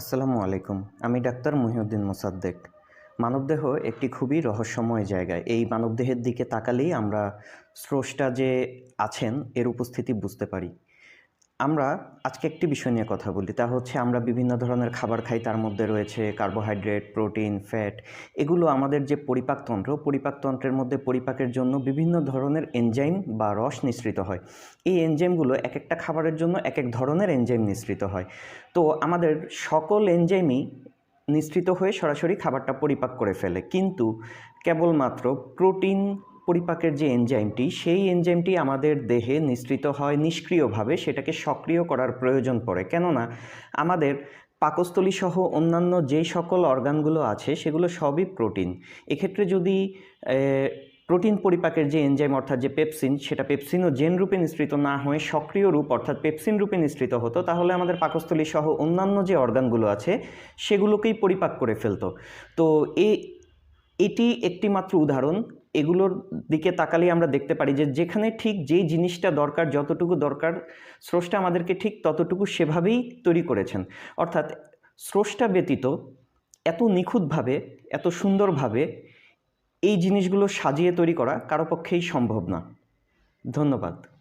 আসসালামু আলাইকুম, আমি ডাক্তার মহিউদ্দিন মোসাদ্দেক। মানবদেহ একটি খুবই রহস্যময় জায়গা এই মানবদেহের দিকে তাকালেই আমরা স্রষ্টা যে আছেন, এর উপস্থিতি বুঝতে পারি। আমরা আজকে একটি বিষয় নিয়ে কথা বলি। তা হচ্ছে আমরা বিভিন্ন ধরনের খাবার খাই, তার মধ্যে রয়েছে কার্বোহাইড্রেট প্রোটিন ফ্যাট এগুলো আমাদের যে পরিপাকতন্ত্র পরিপাকতন্ত্রের মধ্যে পরিপাকের জন্য বিভিন্ন ধরনের এনজাইম বা রস নিঃসৃত হয়। এই এনজাইমগুলো এক একটা খাবারের জন্য এক এক ধরনের এনজাইম নিঃসৃত হয়। তো আমাদের সকল এনজাইমই নিঃসৃত হয়ে সরাসরি খাবারটা পরিপাক করে ফেলে। কিন্তু কেবলমাত্র প্রোটিন পরিপাকের যে এনজাইমটি সেই এনজাইমটি আমাদের দেহে নিঃসৃত হয় নিষ্ক্রিয়ভাবে, সেটাকে সক্রিয় করার প্রয়োজন পড়ে। কেননা, আমাদের পাকস্থলী সহ অন্যান্য যেই সকল অর্গানগুলো আছে, সেগুলো সবই প্রোটিন। এক্ষেত্রে যদি প্রোটিন পরিপাকের যে এনজাইম অর্থাৎ যে পেপসিন সেটা পেপসিনও জেন রূপে নিঃসৃত না হয়ে সক্রিয় রূপ, অর্থাৎ পেপসিন রূপে নিঃসৃত হতো, তাহলে আমাদের পাকস্থলী সহ অন্যান্য যে অর্গানগুলো আছে, সেগুলোকেই পরিপাক করে ফেলতো। তো এ, এটি একটি মাত্র উদাহরণ। এগুলোর দিকে তাকালেই আমরা দেখতে পারি যে যেখানে ঠিক যেই জিনিসটা দরকার, যতটুকু দরকার, স্রষ্টা আমাদেরকে ঠিক ততটুকু সেভাবেই তৈরি করেছেন। অর্থাৎ স্রষ্টা ব্যতীত এত নিখুঁতভাবে, এত সুন্দরভাবে এই জিনিসগুলো সাজিয়ে তৈরি করা কারও পক্ষেই সম্ভব না। ধন্যবাদ।